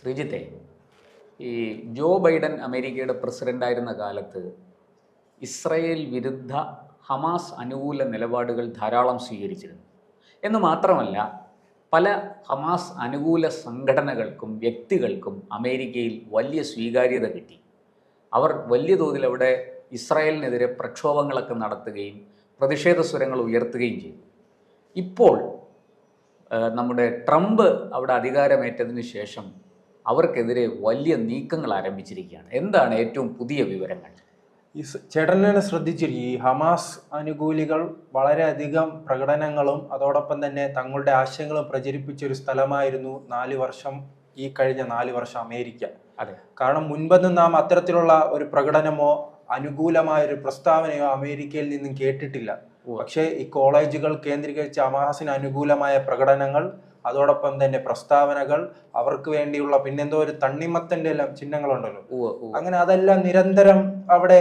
ശ്രീജിത്തെ ഈ Joe Biden അമേരിക്കയുടെ പ്രസിഡന്റായിരുന്ന കാലത്ത് ഇസ്രയേൽ വിരുദ്ധ ഹമാസ് അനുകൂല നിലപാടുകൾ ധാരാളം സ്വീകരിച്ചിരുന്നു. എന്ന് മാത്രമല്ല പല ഹമാസ് അനുകൂല സംഘടനകൾക്കും വ്യക്തികൾക്കും അമേരിക്കയിൽ വലിയ സ്വീകാര്യത കിട്ടി. അവർ വലിയ തോതിൽ അവിടെ ഇസ്രായേലിനെതിരെ പ്രക്ഷോഭങ്ങളൊക്കെ നടത്തുകയും പ്രതിഷേധ സ്വരങ്ങൾ ഉയർത്തുകയും ചെയ്തു. ഇപ്പോൾ നമ്മുടെ ട്രംപ് അവിടെ അധികാരമേറ്റതിന് ശേഷം അവർക്കെതിരെ വലിയ നീക്കങ്ങൾ ആരംഭിച്ചിരിക്കുകയാണ്. എന്താണ് ഏറ്റവും പുതിയ വിവരങ്ങൾ? ഈ ചേട്ടനെ ശ്രദ്ധിച്ചിരിക്കും ഈ ഹമാസ് അനുകൂലികൾ വളരെയധികം പ്രകടനങ്ങളും അതോടൊപ്പം തന്നെ തങ്ങളുടെ ആശയങ്ങളും പ്രചരിപ്പിച്ച ഒരു സ്ഥലമായിരുന്നു നാല് വർഷം ഈ കഴിഞ്ഞ നാല് വർഷം അമേരിക്ക. അതെ. കാരണം മുൻപെന്ന് നാം അത്തരത്തിലുള്ള ഒരു പ്രകടനമോ അനുകൂലമായ ഒരു പ്രസ്താവനയോ അമേരിക്കയിൽ നിന്നും കേട്ടിട്ടില്ല. പക്ഷേ ഈ കോളേജുകൾ കേന്ദ്രീകരിച്ച ഹമാസിന് അനുകൂലമായ പ്രകടനങ്ങൾ അതോടൊപ്പം തന്നെ പ്രസ്താവനകൾ അവർക്ക് വേണ്ടിയുള്ള പിന്നെന്തോ ഒരു തണ്ണിമത്തന്റെ എല്ലാം ചിഹ്നങ്ങളുണ്ടല്ലോ. അങ്ങനെ അതെല്ലാം നിരന്തരം അവിടെ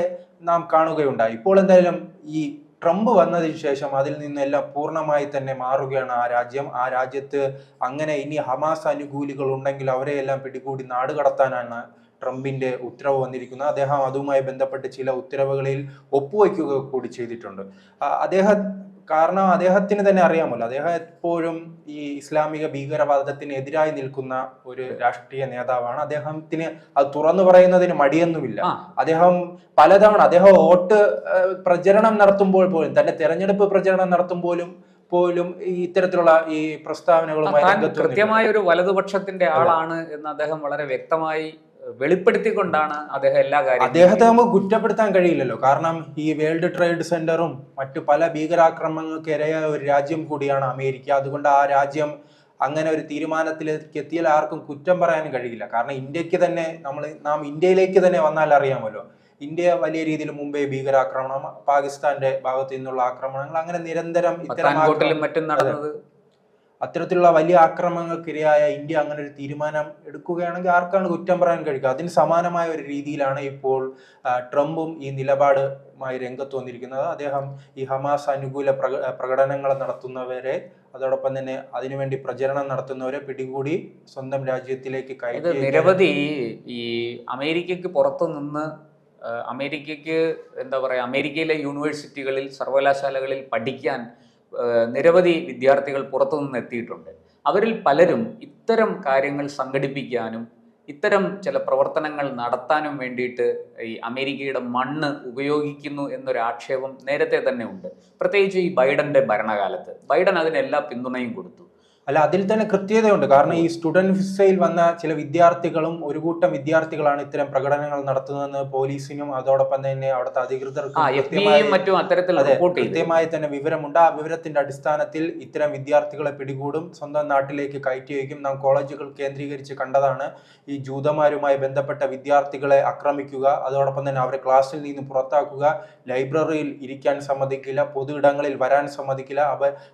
നാം കാണുകയുണ്ടായി. ഇപ്പോൾ എന്തായാലും ഈ ട്രംപ് വന്നതിന് ശേഷം അതിൽ നിന്നെല്ലാം പൂർണമായി തന്നെ മാറുകയാണ് ആ രാജ്യം. ആ രാജ്യത്ത് അങ്ങനെ ഇനി ഹമാസ് അനുകൂലികൾ ഉണ്ടെങ്കിൽ അവരെയെല്ലാം പിടികൂടി നാട് കടത്താനാണ് ട്രംപിന്റെ ഉത്തരവ് വന്നിരിക്കുന്നത് അദ്ദേഹം അതുമായി ബന്ധപ്പെട്ട് ചില ഉത്തരവുകളിൽ ഒപ്പുവയ്ക്കുക കൂടി ചെയ്തിട്ടുണ്ട്. അദ്ദേഹ കാരണം അദ്ദേഹത്തിന് തന്നെ അറിയാമല്ലോ. അദ്ദേഹം എപ്പോഴും ഈ ഇസ്ലാമിക ഭീകരവാദത്തിനെതിരായി നിൽക്കുന്ന ഒരു രാഷ്ട്രീയ നേതാവാണ്. അദ്ദേഹത്തിന് അത് തുറന്നു പറയുന്നതിന് മടിയൊന്നുമില്ല. അദ്ദേഹം പലതവണ അദ്ദേഹം വോട്ട് പ്രചരണം നടത്തുമ്പോൾ പോലും തന്റെ തെരഞ്ഞെടുപ്പ് പ്രചരണം നടത്തുമ്പോഴും പോലും ഈ ഇത്തരത്തിലുള്ള ഈ പ്രസ്താവനകളുമായി കൃത്യമായ ഒരു വലതുപക്ഷത്തിന്റെ ആളാണ് എന്ന് അദ്ദേഹം വളരെ വ്യക്തമായി വെളിപ്പെടുത്തിക്കൊണ്ടാണ് അദ്ദേഹം എല്ലാ അദ്ദേഹത്തെ കാര്യങ്ങളും നമുക്ക് കുറ്റപ്പെടുത്താൻ കഴിയില്ലല്ലോ. കാരണം ഈ വേൾഡ് ട്രേഡ് സെന്ററും മറ്റു പല ഭീകരാക്രമണങ്ങൾക്ക് ഇരയായ ഒരു രാജ്യം കൂടിയാണ് അമേരിക്ക. അതുകൊണ്ട് ആ രാജ്യം അങ്ങനെ ഒരു തീരുമാനത്തിലേക്ക് എത്തിയാൽ ആർക്കും കുറ്റം പറയാനും കഴിയില്ല. കാരണം ഇന്ത്യയ്ക്ക് തന്നെ നമ്മൾ നാം ഇന്ത്യയിലേക്ക് തന്നെ വന്നാൽ അറിയാമല്ലോ. ഇന്ത്യ വലിയ രീതിയിൽ മുമ്പേ ഭീകരാക്രമണം പാകിസ്ഥാന്റെ ഭാഗത്തു നിന്നുള്ള ആക്രമണങ്ങൾ അങ്ങനെ നിരന്തരം ഇത്തരം മറ്റും നടന്നത് അത്തരത്തിലുള്ള വലിയ ആക്രമണങ്ങൾക്കിരയായ ഇന്ത്യ അങ്ങനെ ഒരു തീരുമാനം എടുക്കുകയാണെങ്കിൽ ആർക്കാണ് കുറ്റം പറയാൻ കഴിയുക? അതിന് സമാനമായ ഒരു രീതിയിലാണ് ഇപ്പോൾ ട്രംപും ഈ നിലപാടുമായി രംഗത്ത് വന്നിരിക്കുന്നത്. അദ്ദേഹം ഈ ഹമാസ് അനുകൂല പ്രക- പ്രകടനങ്ങൾ നടത്തുന്നവരെ അതോടൊപ്പം തന്നെ അതിനുവേണ്ടി പ്രചരണം നടത്തുന്നവരെ പിടികൂടി സ്വന്തം രാജ്യത്തിലേക്ക് കയറ്റി നിരവധി ഈ അമേരിക്കയ്ക്ക് പുറത്തു നിന്ന് അമേരിക്കക്ക് അമേരിക്കയ്ക്ക് എന്താ പറയുക അമേരിക്കയിലെ യൂണിവേഴ്സിറ്റികളിൽ സർവകലാശാലകളിൽ പഠിക്കാൻ നിരവധി വിദ്യാർത്ഥികൾ പുറത്തുനിന്ന് എത്തിയിട്ടുണ്ട്. അവരിൽ പലരും ഇത്തരം കാര്യങ്ങൾ സംഘടിപ്പിക്കാനും ഇത്തരം ചില പ്രവർത്തനങ്ങൾ നടത്താനും വേണ്ടിയിട്ട് ഈ അമേരിക്കയുടെ മണ്ണ് ഉപയോഗിക്കുന്നു എന്നൊരു ആക്ഷേപം നേരത്തെ തന്നെ ഉണ്ട്. പ്രത്യേകിച്ച് ഈ ബൈഡന്റെ ഭരണകാലത്ത്. ബൈഡൻ അതിനെല്ലാം പിന്തുണയും കൊടുത്തു. അല്ല അതിൽ തന്നെ കൃത്യതയുണ്ട്. കാരണം ഈ സ്റ്റുഡന്റ് വിസയിൽ വന്ന ചില വിദ്യാർത്ഥികളും ഒരു കൂട്ടം വിദ്യാർത്ഥികളാണ് ഇത്തരം പ്രകടനങ്ങൾ നടത്തുന്നതെന്ന് പോലീസിനും അതോടൊപ്പം തന്നെ അവിടുത്തെ അധികൃതർക്കും കൃത്യമായി തന്നെ വിവരമുണ്ട്. ആ വിവരത്തിന്റെ അടിസ്ഥാനത്തിൽ ഇത്തരം വിദ്യാർത്ഥികളെ പിടികൂടും. സ്വന്തം നാട്ടിലേക്ക് കയറ്റി വയ്ക്കും. നാം കോളേജുകൾ കേന്ദ്രീകരിച്ച് കണ്ടതാണ്. ഈ ജൂതന്മാരുമായി ബന്ധപ്പെട്ട വിദ്യാർത്ഥികളെ ആക്രമിക്കുക അതോടൊപ്പം തന്നെ അവരെ ക്ലാസ്സിൽ നിന്ന് പുറത്താക്കുക ലൈബ്രറിയിൽ ഇരിക്കാൻ സമ്മതിക്കില്ല പൊതു ഇടങ്ങളിൽ വരാൻ സമ്മതിക്കില്ല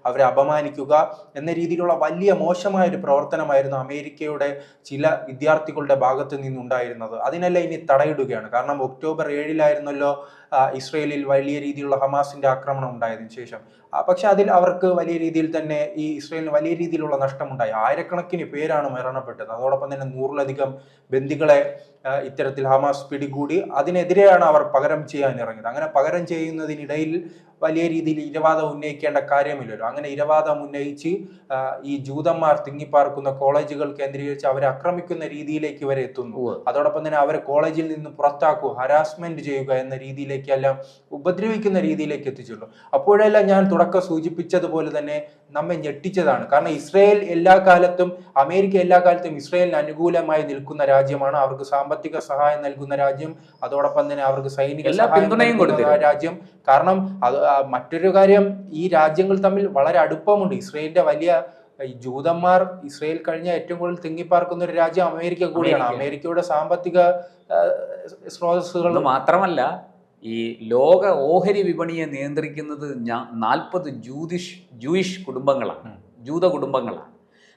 അവരെ അപമാനിക്കുക എന്ന രീതിയിലുള്ള വലിയ മോശമായ ഒരു പ്രവർത്തനമായിരുന്നു അമേരിക്കയുടെ ചില വിദ്യാർത്ഥികളുടെ ഭാഗത്ത് നിന്നുണ്ടായിരുന്നത്. അതിനെല്ലാം ഇനി തടയിടുകയാണ്. കാരണം ഒക്ടോബർ ഏഴിലായിരുന്നല്ലോ ഇസ്രയേലിൽ വലിയ രീതിയിലുള്ള ഹമാസിന്റെ ആക്രമണം ഉണ്ടായതിനു ശേഷം. പക്ഷെ അതിൽ അവർക്ക് വലിയ രീതിയിൽ തന്നെ ഈ ഇസ്രയേലിന് വലിയ രീതിയിലുള്ള നഷ്ടമുണ്ടായി. ആയിരക്കണക്കിന് പേരാണ് മരണപ്പെട്ടത്. അതോടൊപ്പം തന്നെ നൂറിലധികം ബന്ദികളെ ഇത്തരത്തിൽ ഹമാസ് പിടികൂടി അതിനെതിരെയാണ് അവർ പകരം ചെയ്യാൻ ഇറങ്ങിയത്. അങ്ങനെ പകരം ചെയ്യുന്നതിനിടയിൽ വലിയ രീതിയിൽ ഇരവാദം ഉന്നയിക്കേണ്ട കാര്യമില്ലല്ലോ അങ്ങനെ ഇരവാദം ഉന്നയിച്ച് ഈ ജൂതന്മാർ തിങ്ങിപ്പാർക്കുന്ന കോളേജുകൾ കേന്ദ്രീകരിച്ച് അവരെ ആക്രമിക്കുന്ന രീതിയിലേക്ക് വരെ എത്തുന്നു. അതോടൊപ്പം തന്നെ അവരെ കോളേജിൽ നിന്ന് പുറത്താക്കുക ഹരാസ്മെന്റ് ചെയ്യുക എന്ന രീതിയിലേക്കെല്ലാം ഉപദ്രവിക്കുന്ന രീതിയിലേക്ക് എത്തിച്ചുള്ളൂ അപ്പോഴെല്ലാം ഞാൻ തുടക്കം സൂചിപ്പിച്ചതുപോലെ തന്നെ നമ്മെ ഞെട്ടിച്ചതാണ്. കാരണം ഇസ്രയേൽ എല്ലാ കാലത്തും അമേരിക്ക എല്ലാ കാലത്തും ഇസ്രയേലിന് അനുകൂലമായി നിൽക്കുന്ന രാജ്യമാണ്. അവർക്ക് സാമ്പത്തിക സഹായം നൽകുന്ന രാജ്യം. അതോടൊപ്പം തന്നെ അവർക്ക് സൈനിക പിന്തുണയും കൊടുക്കുന്ന. രാജ്യം. കാരണം അത് മറ്റൊരു കാര്യം ഈ രാജ്യങ്ങൾ തമ്മിൽ വളരെ അടുപ്പമുണ്ട്. ഇസ്രയേലിന്റെ വലിയ ജൂതന്മാർ ഇസ്രയേൽ കഴിഞ്ഞ ഏറ്റവും കൂടുതൽ തിങ്ങിപ്പാർക്കുന്ന ഒരു രാജ്യം അമേരിക്ക കൂടിയാണ്. അമേരിക്കയുടെ സാമ്പത്തിക സ്രോതസ്സുകൾ മാത്രമല്ല ഈ ലോക ഓഹരി വിപണിയെ നിയന്ത്രിക്കുന്നത് നാൽപ്പത് ജൂതിഷ് ജൂയിഷ് കുടുംബങ്ങളാണ്. ജൂത കുടുംബങ്ങളാണ്.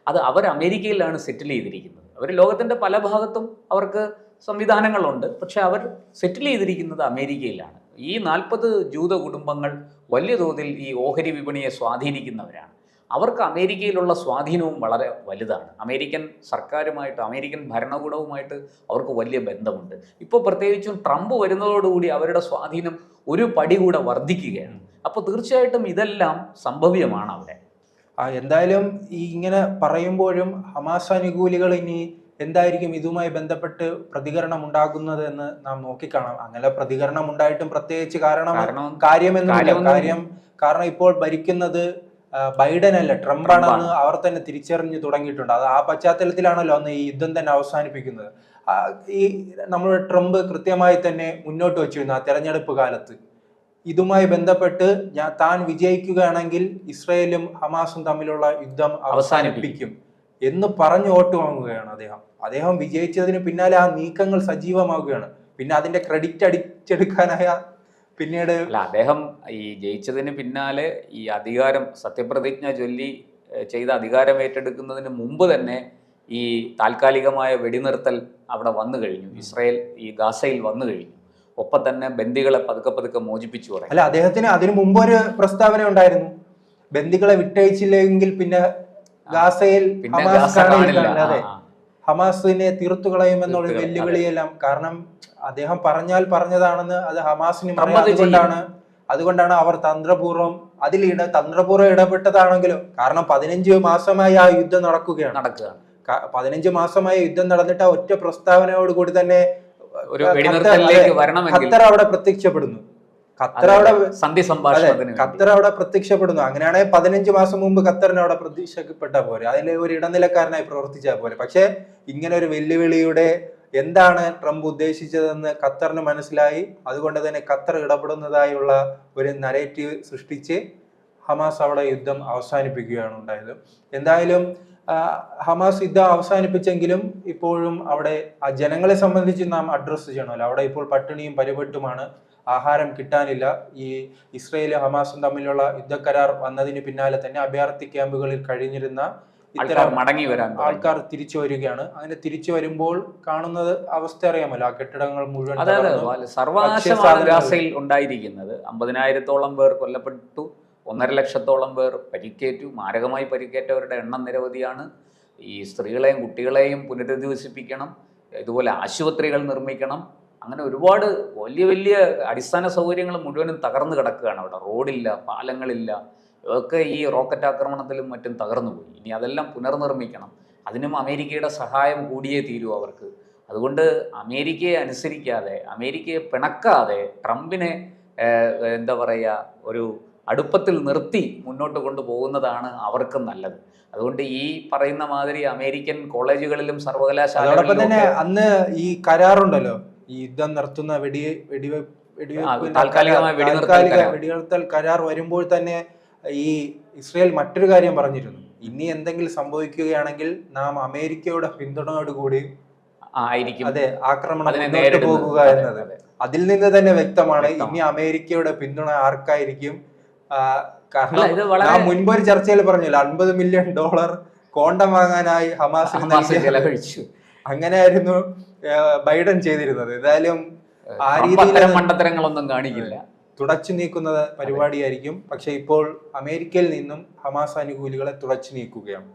അത് അവർ അമേരിക്കയിലാണ് സെറ്റിൽ ചെയ്തിരിക്കുന്നത്. അവർ ലോകത്തിന്റെ പല ഭാഗത്തും അവർക്ക് സംവിധാനങ്ങളുണ്ട്. പക്ഷെ അവർ സെറ്റിൽ ചെയ്തിരിക്കുന്നത് അമേരിക്കയിലാണ്. ഈ നാൽപ്പത് ജൂത കുടുംബങ്ങൾ വലിയ തോതിൽ ഈ ഓഹരി വിപണിയെ സ്വാധീനിക്കുന്നവരാണ്. അവർക്ക് അമേരിക്കയിലുള്ള സ്വാധീനവും വളരെ വലുതാണ്. അമേരിക്കൻ സർക്കാരുമായിട്ട് അമേരിക്കൻ ഭരണകൂടവുമായിട്ട് അവർക്ക് വലിയ ബന്ധമുണ്ട്. ഇപ്പോൾ പ്രത്യേകിച്ചും ട്രംപ് വരുന്നതോടുകൂടി അവരുടെ സ്വാധീനം ഒരു പടി കൂടെ വർദ്ധിക്കുകയാണ്. അപ്പോൾ തീർച്ചയായിട്ടും ഇതെല്ലാം സംഭവ്യമാണ് അവിടെ. ആ എന്തായാലും ഈ ഇങ്ങനെ പറയുമ്പോഴും ഹമാസ് അനുകൂലികൾ ഇനി എന്തായിരിക്കും ഇതുമായി ബന്ധപ്പെട്ട് പ്രതികരണം ഉണ്ടാകുന്നത് എന്ന് നാം നോക്കിക്കാണാം. അങ്ങനെ പ്രതികരണം ഉണ്ടായിട്ടും പ്രത്യേകിച്ച് കാരണം കാര്യമെന്നില്ല കാര്യം കാരണം ഇപ്പോൾ ഭരിക്കുന്നത് ബൈഡൻ അല്ല ട്രംപ് ആണെന്ന് അവർ തന്നെ തിരിച്ചറിഞ്ഞു തുടങ്ങിയിട്ടുണ്ട്. അത് ആ പശ്ചാത്തലത്തിലാണല്ലോ അന്ന് ഈ യുദ്ധം തന്നെ അവസാനിപ്പിക്കുന്നത്. ഈ നമ്മുടെ ട്രംപ് കൃത്യമായി തന്നെ മുന്നോട്ട് വച്ചിരുന്നു ആ തെരഞ്ഞെടുപ്പ് കാലത്ത്. ഇതുമായി ബന്ധപ്പെട്ട് ഞാൻ താൻ വിജയിക്കുകയാണെങ്കിൽ ഇസ്രയേലും ഹമാസും തമ്മിലുള്ള യുദ്ധം അവസാനിപ്പിക്കും എന്ന് പറഞ്ഞു വോട്ട് വാങ്ങുകയാണ് അദ്ദേഹം. അദ്ദേഹം വിജയിച്ചതിന് പിന്നാലെ ആ നീക്കങ്ങൾ സജീവമാവുകയാണ്. പിന്നെ അതിന്റെ ക്രെഡിറ്റ് അടിച്ചെടുക്കാനായ പിന്നീട് അല്ല അദ്ദേഹം ഈ ജയിച്ചതിന് പിന്നാലെ ഈ അധികാരം സത്യപ്രതിജ്ഞ ചൊല്ലി ചെയ്ത അധികാരം ഏറ്റെടുക്കുന്നതിന് മുമ്പ് തന്നെ ഈ താൽക്കാലികമായ വെടിനിർത്തൽ അവിടെ വന്നു കഴിഞ്ഞു. ഇസ്രായേൽ ഈ ഗാസയിൽ വന്നു കഴിഞ്ഞു. ഒപ്പം തന്നെ ബന്ദികളെ പതുക്കെ പതുക്കെ മോചിപ്പിച്ചു പറയും അല്ല അദ്ദേഹത്തിന് അതിനു മുമ്പ് ഒരു പ്രസ്താവന ഉണ്ടായിരുന്നു. ബന്ദികളെ വിട്ടയച്ചില്ലെങ്കിൽ പിന്നെ ഗാസയിൽ പിന്നെ ഗാസ കാണില്ല. ഹമാസിനെ തീർത്തു കളയുമെന്നുള്ള തീർത്തു വെല്ലുവിളിയെല്ലാം കാരണം അദ്ദേഹം പറഞ്ഞാൽ പറഞ്ഞതാണെന്ന് അത് ഹമാസിന് അതുകൊണ്ടാണ് അതുകൊണ്ടാണ് അവർ തന്ത്രപൂർവം അതിൽ ഇട തന്ത്രപൂർവം ഇടപെട്ടതാണെങ്കിലും കാരണം പതിനഞ്ച് മാസമായി ആ യുദ്ധം നടക്കുകയാണ്. നടക്കുകയാണ്. പതിനഞ്ച് മാസമായി യുദ്ധം നടന്നിട്ട് ആ ഒറ്റ പ്രസ്താവനയോട് കൂടി തന്നെ ഖത്തർ അവിടെ പ്രത്യക്ഷപ്പെടുന്നു. ഖത്തർ അവിടെ സന്ധി സംഭാഷണത്തിന്. ഖത്തർ അവിടെ പ്രത്യക്ഷപ്പെടുന്നു. അങ്ങനെയാണെങ്കിൽ പതിനഞ്ച് മാസം മുമ്പ് ഖത്തറിന് അവിടെ പ്രത്യക്ഷപ്പെട്ട പോരെ. അതിലെ ഒരു ഇടനിലക്കാരനായി പ്രവർത്തിച്ചാൽ പോലെ പക്ഷെ ഇങ്ങനെ ഒരു വെല്ലുവിളിയുടെ എന്താണ് ട്രംപ് ഉദ്ദേശിച്ചതെന്ന് ഖത്തറിന് മനസ്സിലായി. അതുകൊണ്ട് തന്നെ ഖത്തർ ഇടപെടുന്നതായുള്ള ഒരു നരേറ്റീവ് സൃഷ്ടിച്ച് ഹമാസ് അവിടെ യുദ്ധം അവസാനിപ്പിക്കുകയാണ് ഉണ്ടായത്. എന്തായാലും ഹമാസ് യുദ്ധം അവസാനിപ്പിച്ചെങ്കിലും ഇപ്പോഴും അവിടെ ആ ജനങ്ങളെ സംബന്ധിച്ച് നാം അഡ്രസ്സ് ചെയ്യണമല്ലോ. അവിടെ ഇപ്പോൾ പട്ടിണിയും പരിപെട്ടുമാണ്. ആഹാരം കിട്ടാനില്ല. ഈ ഇസ്രയേലും ഹമാസും തമ്മിലുള്ള യുദ്ധക്കരാർ വന്നതിന് പിന്നാലെ തന്നെ അഭയാർത്ഥി ക്യാമ്പുകളിൽ കഴിഞ്ഞിരുന്ന ഇത്തരം മടങ്ങി വരാൻ ആൾക്കാർ തിരിച്ചു വരികയാണ്. അങ്ങനെ തിരിച്ചു വരുമ്പോൾ കാണുന്നത് അവസ്ഥ അറിയാമല്ലോ. ആ കെട്ടിടങ്ങൾ മുഴുവൻ സർവനാശമാണ്. ഗാസയിൽ ഉണ്ടായിരിക്കുന്നത്. അമ്പതിനായിരത്തോളം പേർ കൊല്ലപ്പെട്ടു. ഒന്നര ലക്ഷത്തോളം പേർ പരിക്കേറ്റു. മാരകമായി പരിക്കേറ്റവരുടെ എണ്ണം നിരവധിയാണ്. ഈ സ്ത്രീകളെയും കുട്ടികളെയും പുനരധിവസിപ്പിക്കണം. ഇതുപോലെ ആശുപത്രികൾ നിർമ്മിക്കണം. അങ്ങനെ ഒരുപാട് വലിയ വലിയ അടിസ്ഥാന സൗകര്യങ്ങൾ മുഴുവനും തകർന്നു കിടക്കുകയാണ് അവിടെ. റോഡില്ല പാലങ്ങളില്ല ഒക്കെ ഈ റോക്കറ്റ് ആക്രമണത്തിലും മറ്റും തകർന്നു പോയി. ഇനി അതെല്ലാം പുനർനിർമ്മിക്കണം. അതിനും അമേരിക്കയുടെ സഹായം കൂടിയേ തീരൂ അവർക്ക്. അതുകൊണ്ട് അമേരിക്കയെ അനുസരിക്കാതെ അമേരിക്കയെ പിണക്കാതെ ട്രംപിനെ എന്താ പറയുക ഒരു അടുപ്പത്തിൽ നിർത്തി മുന്നോട്ട് കൊണ്ടുപോകുന്നതാണ് അവർക്ക് നല്ലത്. അതുകൊണ്ട് ഈ പറയുന്ന മാതിരി അമേരിക്കൻ കോളേജുകളിലും സർവകലാശാല സർവകലാശാലകളിലും അന്ന് ഈ കരാറുണ്ടല്ലോ. ഈ യുദ്ധം നടത്തുന്ന വെടി കരാർ- വെടിനിർത്തൽ കരാർ. വരുമ്പോൾ തന്നെ ഈ ഇസ്രയേൽ മറ്റൊരു കാര്യം പറഞ്ഞിരുന്നു. ഇനി എന്തെങ്കിലും സംഭവിക്കുകയാണെങ്കിൽ നാം അമേരിക്കയുടെ പിന്തുണയോടുകൂടി കൂടി ആയിരിക്കും. അതെ ആക്രമണം മുന്നോട്ട് പോകുക എന്നത്. അതിൽ നിന്ന് തന്നെ വ്യക്തമാണ്. ഇനി അമേരിക്കയുടെ പിന്തുണ ആർക്കായിരിക്കും? കാരണം ഇത് വളരെ മുൻപ് ഒരു ചർച്ചയിൽ പറഞ്ഞില്ല അൻപത് മില്യൺ ഡോളർ കോണ്ടം വാങ്ങാനായി ഹമാസിന് ചെലവഴിച്ചു. അങ്ങനെയായിരുന്നു ബൈഡൻ ചെയ്തിരുന്നത്. ഏതായാലും ആ രീതിയിൽ മണ്ടത്തരങ്ങളൊന്നും കാണിക്കില്ല. തുടച്ചു നീക്കുന്ന പരിപാടിയായിരിക്കും. പക്ഷെ ഇപ്പോൾ അമേരിക്കയിൽ നിന്നും ഹമാസ് അനുകൂലികളെ തുടച്ചു നീക്കുകയാണ്.